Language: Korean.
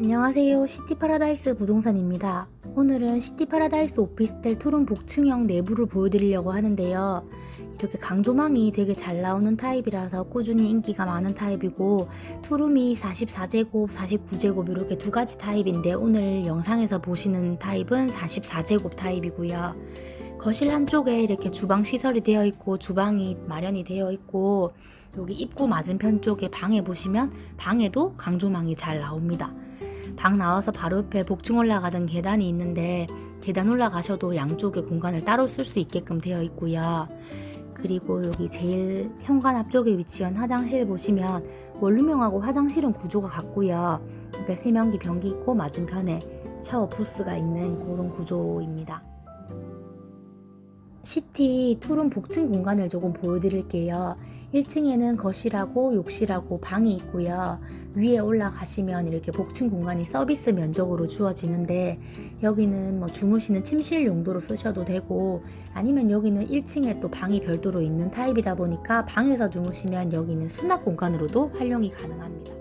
안녕하세요. 시티파라다이스 부동산입니다. 오늘은 시티파라다이스 오피스텔 투룸 복층형 내부를 보여드리려고 하는데요. 이렇게 강조망이 되게 잘 나오는 타입이라서 꾸준히 인기가 많은 타입이고 투룸이 44제곱, 49제곱 이렇게 두 가지 타입인데 오늘 영상에서 보시는 타입은 44제곱 타입이고요. 거실 한쪽에 이렇게 주방 시설이 되어 있고 주방이 마련이 되어 있고 여기 입구 맞은편 쪽에 방에 보시면 방에도 강조망이 잘 나옵니다. 방 나와서 바로 옆에 복층 올라가던 계단이 있는데 계단 올라가셔도 양쪽에 공간을 따로 쓸 수 있게끔 되어 있고요. 그리고 여기 제일 현관 앞쪽에 위치한 화장실 보시면 원룸형하고 화장실은 구조가 같고요. 옆에 세면기 변기 있고 맞은편에 샤워 부스가 있는 그런 구조입니다. 시티 투룸 복층 공간을 조금 보여드릴게요. 1층에는 거실하고 욕실하고 방이 있고요. 위에 올라가시면 이렇게 복층 공간이 서비스 면적으로 주어지는데 여기는 뭐 주무시는 침실 용도로 쓰셔도 되고 아니면 여기는 1층에 또 방이 별도로 있는 타입이다 보니까 방에서 주무시면 여기는 수납 공간으로도 활용이 가능합니다.